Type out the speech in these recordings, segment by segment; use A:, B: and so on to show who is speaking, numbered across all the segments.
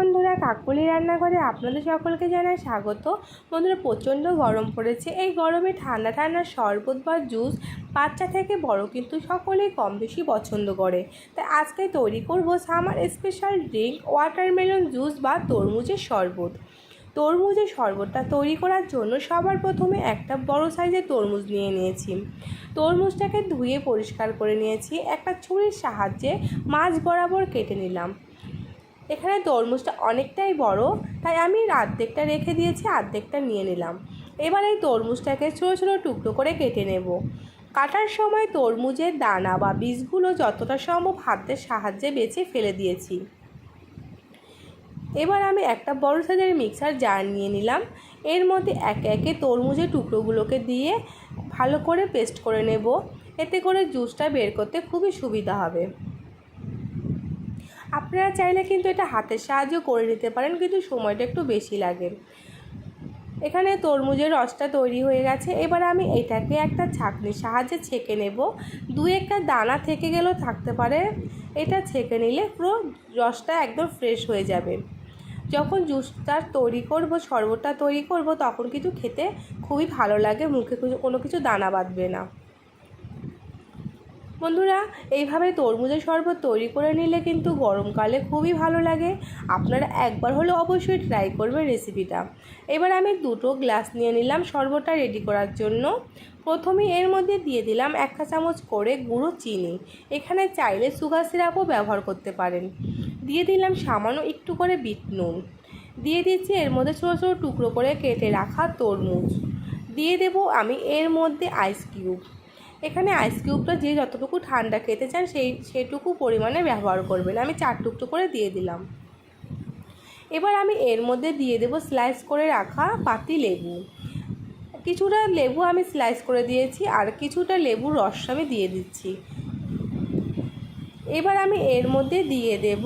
A: বন্ধুরা, কাকুলি রান্নাঘরে আপনাদের সকলকে জানাই স্বাগত। বন্ধুরা, প্রচণ্ড গরম পড়েছে। এই গরমে ঠান্ডা ঠান্ডা শরবত বা জুস বাচ্চা থেকে বড় কিন্তু সকলেই কম বেশি পছন্দ করে। তাই আজকে তৈরি করব summer special drink watermelon juice বা তরমুজের শরবত। তরমুজের শরবতটা তৈরি করার জন্য সবার প্রথমে একটা বড় সাইজের তরমুজ নিয়ে নিয়েছি। তরমুজটাকে ধুয়ে পরিষ্কার করে নিয়েছি। একটা ছুরির সাহায্যে মাছ বরাবর কেটে নিলাম। এখানে তরমুজটা অনেকটাই বড়, তাই আমি অর্ধেকটা রেখে দিয়েছি অর্ধেকটা নিয়ে নিলাম। এবার এই তরমুজটাকে ছোটো ছোটো টুকরো করে কেটে নেব। কাটার সময় তরমুজের দানা বা বীজগুলো যতটা সম্ভব হাতের সাহায্যে বেছে ফেলে দিয়েছি। এবার আমি একটা বড় সাইজের মিক্সার জার নিয়ে নিলাম। এর মধ্যে একে একে তরমুজের টুকরোগুলোকে দিয়ে ভালো করে পেস্ট করে নেব। এতে করে জুসটা বের করতে খুবই সুবিধা হবে। আপনারা চাইলে কিন্তু এটা হাতের সাহায্য করে নিতে পারেন, কিন্তু সময়টা একটু বেশি লাগে। এখানে তরমুজের রসটা তৈরি হয়ে গেছে। এবার আমি এটাকে একটা ছাঁকনির সাহায্যে ছেঁকে নেব। দু একটা দানা থেকে গেলেও থাকতে পারে। এটা ছেঁকে নিলে পুরো রসটা একদম ফ্রেশ হয়ে যাবে। যখন জুসটা তৈরি করব, শরবতটা তৈরি করব, তখন কিন্তু খেতে খুবই ভালো লাগে। মুখে কোনো কিছু দানা বাঁধবে না। বন্ধুরা, এইভাবে তরমুজের শরবত তৈরি করে নিলে কিন্তু গরমকালে খুবই ভালো লাগে। আপনারা একবার হলেও অবশ্যই ট্রাই করবেন রেসিপিটা এবার আমি দুটো গ্লাস নিয়ে নিলাম শরবতটা রেডি করার জন্য। প্রথমে এর মধ্যে দিয়ে দিলাম এক চামচ করে গুঁড়ো চিনি। এখানে চাইলে সুগার সিরাপও ব্যবহার করতে পারেন। দিয়ে দিলাম সামান্য একটু করে বিট নুন। দিয়ে দিচ্ছি এর মধ্যে ছোটো ছোটো টুকরো করে কেটে রাখা তরমুজ। দিয়ে দেব আমি এর মধ্যে আইস কিউব এখানে আইস কিউবটা যে যতটুকু ঠান্ডা খেতে চান সেই সেটুকু পরিমাণে ব্যবহার করবেন। আমি চার টুকরো করে দিয়ে দিলাম। এবার আমি এর মধ্যে দিয়ে দেব স্লাইস করে রাখা পাতি লেবু। কিছুটা লেবু আমি স্লাইস করে দিয়েছি আর কিছুটা লেবুর রস আমি দিয়ে দিচ্ছি। এবার আমি এর মধ্যে দিয়ে দেব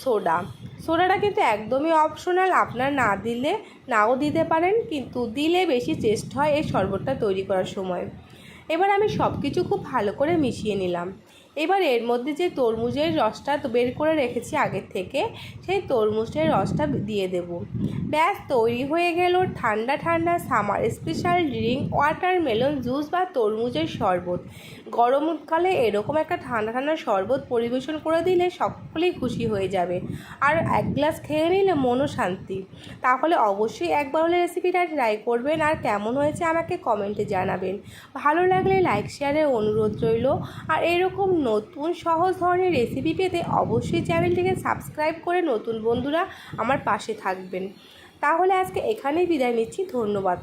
A: সোডা। সোডাটা কিন্তু একদমই অপশনাল আপনার না দিলে নাও দিতে পারেন, কিন্তু দিলে বেশি টেস্ট হয় এই শরবতটা তৈরি করার সময়। এবার আমি সব কিছু খুব ভালো করে মিশিয়ে নিলাম। এবার এর মধ্যে যে তরমুজের রসটা বের করে রেখেছি আগের থেকে, সেই তরমুজের রসটা দিয়ে দেব। ব্যাস, তৈরি হয়ে গেল ঠান্ডা ঠান্ডা summer special drink watermelon juice বা তরমুজের শরবত। গরমকালে এরকম একটা ঠান্ডা ঠান্ডা শরবত পরিবেশন করে দিলে সকলেই খুশি হয়ে যাবে। আর এক গ্লাস খেয়ে নিলে মনও শান্তি। তাহলে অবশ্যই একবার হলে রেসিপিটা ট্রাই করবেন। আর কেমন হয়েছে আমাকে কমেন্টে জানাবেন। ভালো লাগলে লাইক শেয়ারের অনুরোধ রইল। আর এরকম নতুন সহজ ধরনের রেসিপি পেতে অবশ্যই চ্যানেলটিকে সাবস্ক্রাইব করে নতুন বন্ধুরা আমার পাশে থাকবেন। তাহলে আজকে এখানেই বিদায় নিচ্ছি, ধন্যবাদ।